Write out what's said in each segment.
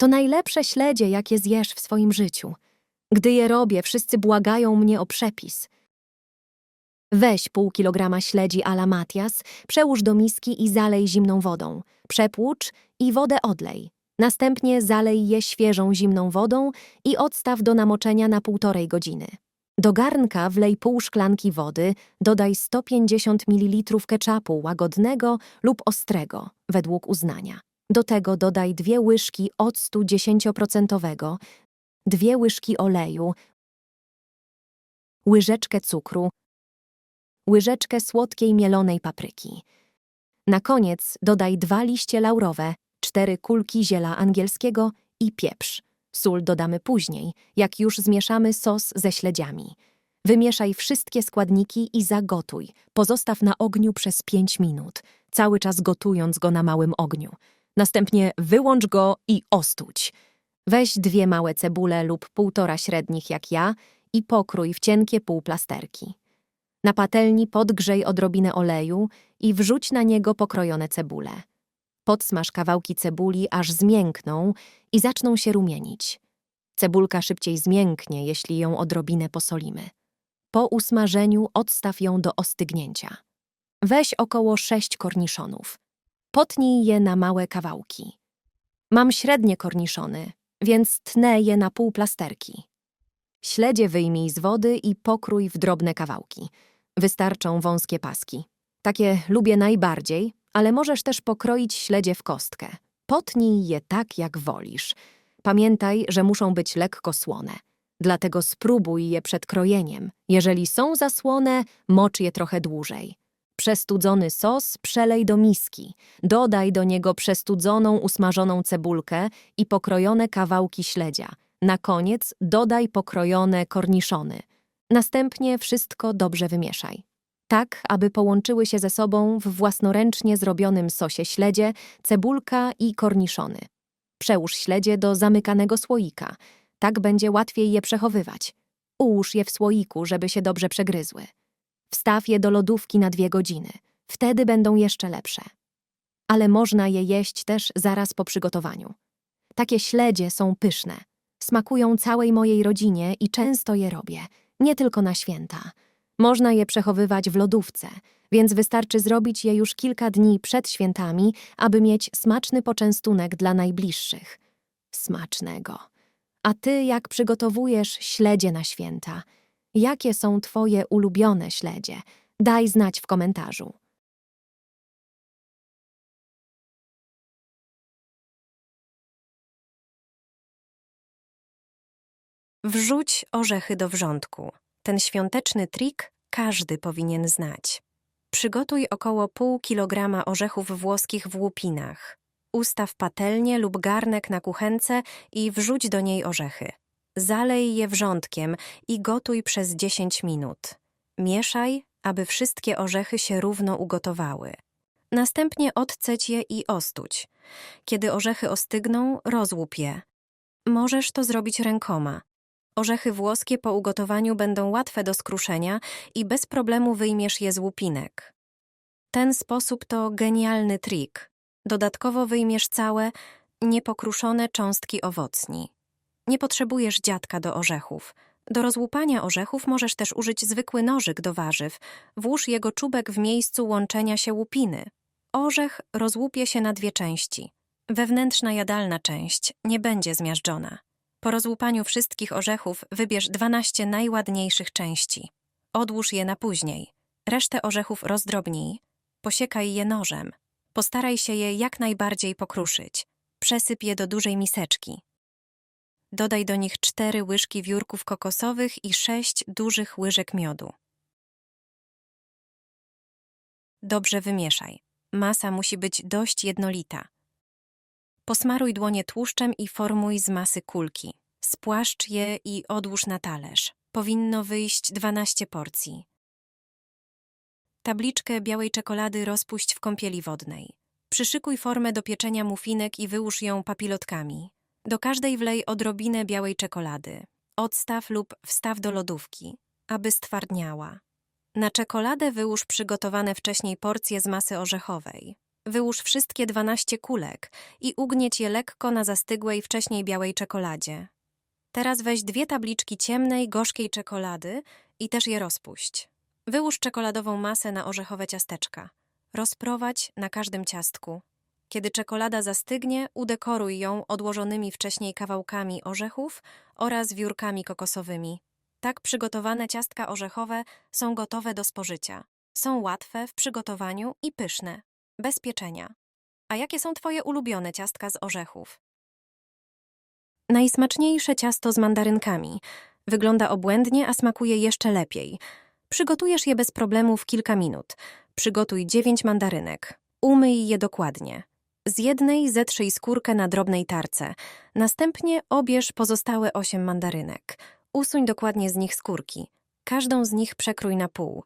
To najlepsze śledzie, jakie zjesz w swoim życiu. Gdy je robię, wszyscy błagają mnie o przepis. Weź pół kilograma śledzi ala Matias, przełóż do miski i zalej zimną wodą. Przepłucz i wodę odlej. Następnie zalej je świeżą zimną wodą i odstaw do namoczenia na półtorej godziny. Do garnka wlej pół szklanki wody, dodaj 150 ml keczapu łagodnego lub ostrego, według uznania. Do tego dodaj dwie łyżki octu 10%, dwie łyżki oleju, łyżeczkę cukru, łyżeczkę słodkiej mielonej papryki. Na koniec dodaj dwa liście laurowe, cztery kulki ziela angielskiego i pieprz. Sól dodamy później, jak już zmieszamy sos ze śledziami. Wymieszaj wszystkie składniki i zagotuj. Pozostaw na ogniu przez 5 minut, cały czas gotując go na małym ogniu. Następnie wyłącz go i ostudź. Weź dwie małe cebule lub półtora średnich jak ja i pokrój w cienkie półplasterki. Na patelni podgrzej odrobinę oleju i wrzuć na niego pokrojone cebule. Podsmaż kawałki cebuli, aż zmiękną i zaczną się rumienić. Cebulka szybciej zmięknie, jeśli ją odrobinę posolimy. Po usmażeniu odstaw ją do ostygnięcia. Weź około sześć korniszonów. Potnij je na małe kawałki. Mam średnie korniszony, więc tnę je na pół plasterki. Śledzie wyjmij z wody i pokrój w drobne kawałki. Wystarczą wąskie paski. Takie lubię najbardziej, ale możesz też pokroić śledzie w kostkę. Potnij je tak, jak wolisz. Pamiętaj, że muszą być lekko słone. Dlatego spróbuj je przed krojeniem. Jeżeli są za słone, mocz je trochę dłużej. Przestudzony sos przelej do miski. Dodaj do niego przestudzoną, usmażoną cebulkę i pokrojone kawałki śledzia. Na koniec dodaj pokrojone korniszony. Następnie wszystko dobrze wymieszaj. Tak, aby połączyły się ze sobą w własnoręcznie zrobionym sosie śledzie, cebulka i korniszony. Przełóż śledzie do zamykanego słoika. Tak będzie łatwiej je przechowywać. Ułóż je w słoiku, żeby się dobrze przegryzły. Wstaw je do lodówki na dwie godziny. Wtedy będą jeszcze lepsze. Ale można je jeść też zaraz po przygotowaniu. Takie śledzie są pyszne. Smakują całej mojej rodzinie i często je robię, nie tylko na święta. Można je przechowywać w lodówce, więc wystarczy zrobić je już kilka dni przed świętami, aby mieć smaczny poczęstunek dla najbliższych. Smacznego. A ty jak przygotowujesz śledzie na święta? Jakie są twoje ulubione śledzie? Daj znać w komentarzu. Wrzuć orzechy do wrzątku. Ten świąteczny trik każdy powinien znać. Przygotuj około pół kilograma orzechów włoskich w łupinach. Ustaw patelnię lub garnek na kuchence i wrzuć do niej orzechy. Zalej je wrzątkiem i gotuj przez 10 minut. Mieszaj, aby wszystkie orzechy się równo ugotowały. Następnie odceć je i ostudź. Kiedy orzechy ostygną, rozłup je. Możesz to zrobić rękoma. Orzechy włoskie po ugotowaniu będą łatwe do skruszenia i bez problemu wyjmiesz je z łupinek. Ten sposób to genialny trik. Dodatkowo wyjmiesz całe, niepokruszone cząstki owocni. Nie potrzebujesz dziadka do orzechów. Do rozłupania orzechów możesz też użyć zwykły nożyk do warzyw. Włóż jego czubek w miejscu łączenia się łupiny. Orzech rozłupie się na dwie części. Wewnętrzna jadalna część nie będzie zmiażdżona. Po rozłupaniu wszystkich orzechów wybierz 12 najładniejszych części. Odłóż je na później. Resztę orzechów rozdrobnij. Posiekaj je nożem. Postaraj się je jak najbardziej pokruszyć. Przesyp je do dużej miseczki. Dodaj do nich 4 łyżki wiórków kokosowych i 6 dużych łyżek miodu. Dobrze wymieszaj. Masa musi być dość jednolita. Posmaruj dłonie tłuszczem i formuj z masy kulki. Spłaszcz je i odłóż na talerz. Powinno wyjść 12 porcji. Tabliczkę białej czekolady rozpuść w kąpieli wodnej. Przyszykuj formę do pieczenia mufinek i wyłóż ją papilotkami. Do każdej wlej odrobinę białej czekolady. Odstaw lub wstaw do lodówki, aby stwardniała. Na czekoladę wyłóż przygotowane wcześniej porcje z masy orzechowej. Wyłóż wszystkie 12 kulek i ugnieć je lekko na zastygłej wcześniej białej czekoladzie. Teraz weź dwie tabliczki ciemnej, gorzkiej czekolady i też je rozpuść. Wyłóż czekoladową masę na orzechowe ciasteczka. Rozprowadź na każdym ciastku. Kiedy czekolada zastygnie, udekoruj ją odłożonymi wcześniej kawałkami orzechów oraz wiórkami kokosowymi. Tak przygotowane ciastka orzechowe są gotowe do spożycia. Są łatwe w przygotowaniu i pyszne, bez pieczenia. A jakie są Twoje ulubione ciastka z orzechów? Najsmaczniejsze ciasto z mandarynkami. Wygląda obłędnie, a smakuje jeszcze lepiej. Przygotujesz je bez problemu w kilka minut. Przygotuj 9 mandarynek. Umyj je dokładnie. Z jednej zetrzyj skórkę na drobnej tarce. Następnie obierz pozostałe 8 mandarynek. Usuń dokładnie z nich skórki. Każdą z nich przekrój na pół.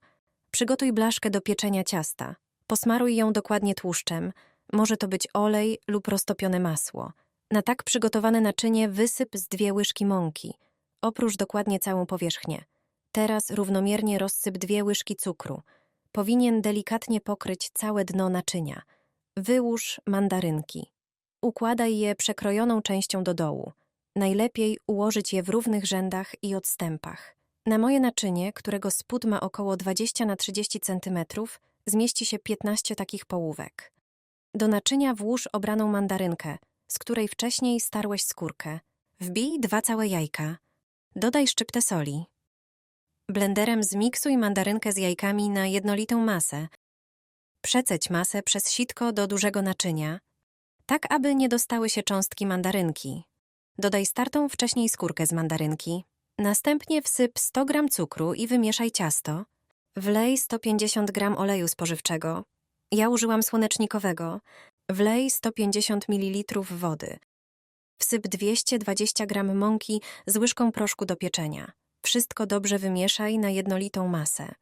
Przygotuj blaszkę do pieczenia ciasta. Posmaruj ją dokładnie tłuszczem. Może to być olej lub roztopione masło. Na tak przygotowane naczynie wysyp z dwie łyżki mąki. Oprócz dokładnie całą powierzchnię. Teraz równomiernie rozsyp dwie łyżki cukru. Powinien delikatnie pokryć całe dno naczynia. Wyłóż mandarynki. Układaj je przekrojoną częścią do dołu. Najlepiej ułożyć je w równych rzędach i odstępach. Na moje naczynie, którego spód ma około 20 na 30 cm, zmieści się 15 takich połówek. Do naczynia włóż obraną mandarynkę, z której wcześniej starłeś skórkę. Wbij dwa całe jajka. Dodaj szczyptę soli. Blenderem zmiksuj mandarynkę z jajkami na jednolitą masę. Przeceć masę przez sitko do dużego naczynia, tak aby nie dostały się cząstki mandarynki. Dodaj startą wcześniej skórkę z mandarynki. Następnie wsyp 100 g cukru i wymieszaj ciasto. Wlej 150 g oleju spożywczego. Ja użyłam słonecznikowego. Wlej 150 ml wody. Wsyp 220 g mąki z łyżką proszku do pieczenia. Wszystko dobrze wymieszaj na jednolitą masę.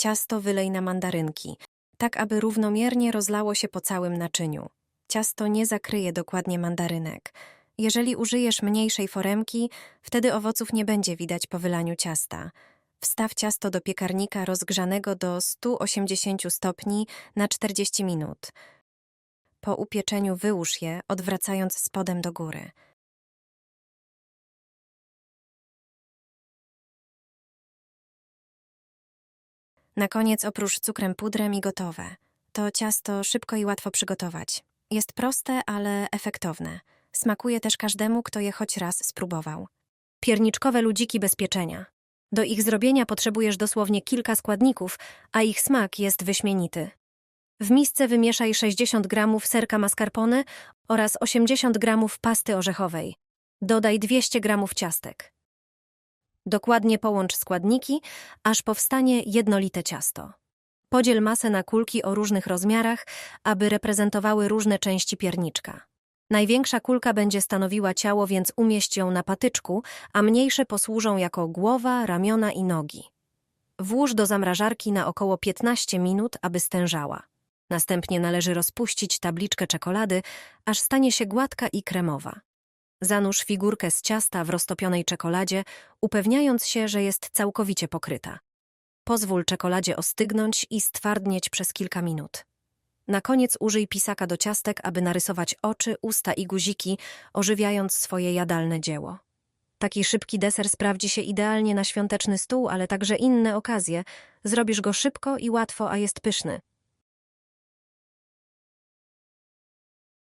Ciasto wylej na mandarynki, tak aby równomiernie rozlało się po całym naczyniu. Ciasto nie zakryje dokładnie mandarynek. Jeżeli użyjesz mniejszej foremki, wtedy owoców nie będzie widać po wylaniu ciasta. Wstaw ciasto do piekarnika rozgrzanego do 180 stopni na 40 minut. Po upieczeniu wyłóż je, odwracając spodem do góry. Na koniec oprócz cukrem pudrem i gotowe. To ciasto szybko i łatwo przygotować. Jest proste, ale efektowne. Smakuje też każdemu, kto je choć raz spróbował. Pierniczkowe ludziki bez pieczenia. Do ich zrobienia potrzebujesz dosłownie kilka składników, a ich smak jest wyśmienity. W misce wymieszaj 60 gramów serka mascarpone oraz 80 gramów pasty orzechowej. Dodaj 200 gramów ciastek. Dokładnie połącz składniki, aż powstanie jednolite ciasto. Podziel masę na kulki o różnych rozmiarach, aby reprezentowały różne części pierniczka. Największa kulka będzie stanowiła ciało, więc umieść ją na patyczku, a mniejsze posłużą jako głowa, ramiona i nogi. Włóż do zamrażarki na około 15 minut, aby stężała. Następnie należy rozpuścić tabliczkę czekolady, aż stanie się gładka i kremowa. Zanurz figurkę z ciasta w roztopionej czekoladzie, upewniając się, że jest całkowicie pokryta. Pozwól czekoladzie ostygnąć i stwardnieć przez kilka minut. Na koniec użyj pisaka do ciastek, aby narysować oczy, usta i guziki, ożywiając swoje jadalne dzieło. Taki szybki deser sprawdzi się idealnie na świąteczny stół, ale także inne okazje. Zrobisz go szybko i łatwo, a jest pyszny.